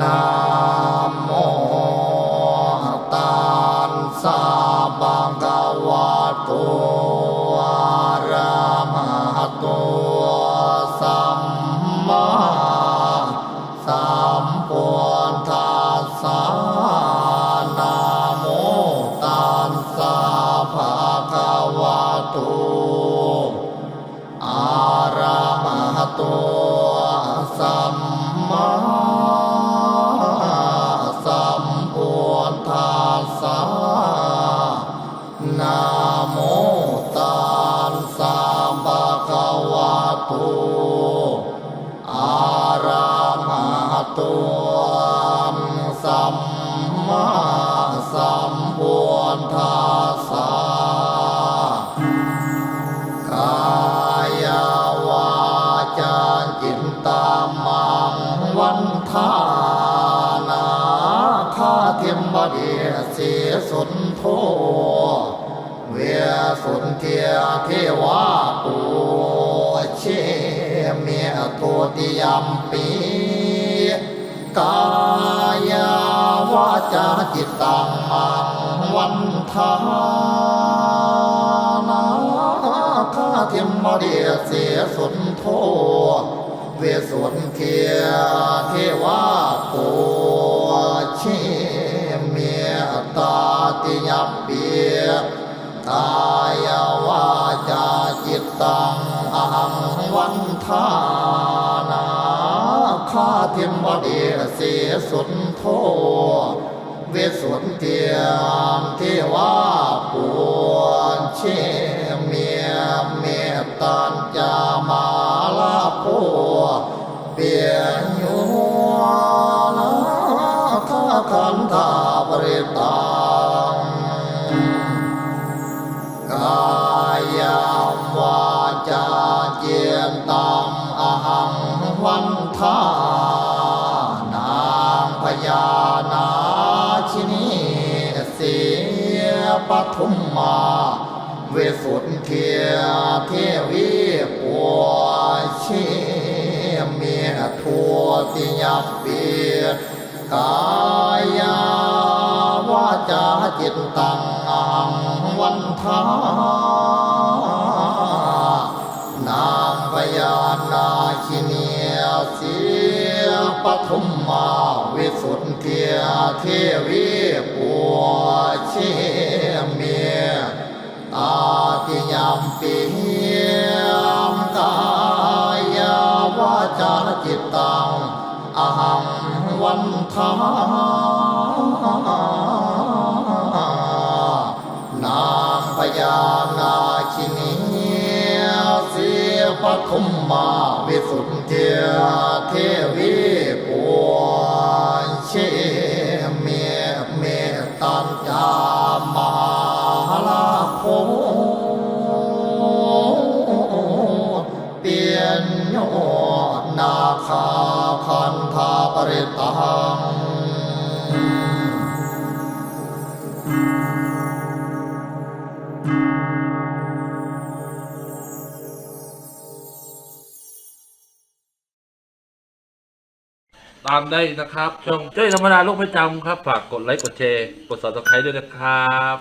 นะโมตัสสะภะคะวะโตอะระหะโตสัมมาสัมพุทธัสสะนะโมตัสสะภะคะวะโต สัมพุทธัสสะกายวาจาจิตตามังวันทานาคาเทียมบดีเสียสุนโทเวียสุนเทียเทวาปูเชเมียตัวติยมปีกายา วาจาจิตตังมังวันทานาคาเทียมมาเดียเสียสุนโทเวสุนเทียเทวาปูเชเมียตาติยมปีกายวาจาจิตตังอหังวันทา ทียมมาเดีเสียสุนโทเวสุนเทียมเทวาปูเชเมียเมตตัญจามาลาโพเปียญโยนาคาคันธาปริตังกายาวาจาเจียนตังอหังวันทา ญานาชินีเสียปทุมมาเวสุนเทียเทวีปัวชีเมียทัวติยปีกายาวาจาจิตตังังวันทานางพญานาคิเนียเสียปทุม วิสุทธิเทวีปัวเชเมียตาติยามปียมกายาวาจาจิตตังอหังวันทานางพญานาคินีเสียปทุมมาวิสุทธิเทวี ริตังตามได้นะครับช่องเจ้ยธรรมดาโลกประจำครับ ฝากกดไลค์ กดแชร์ กด subscribe ด้วยนะครับ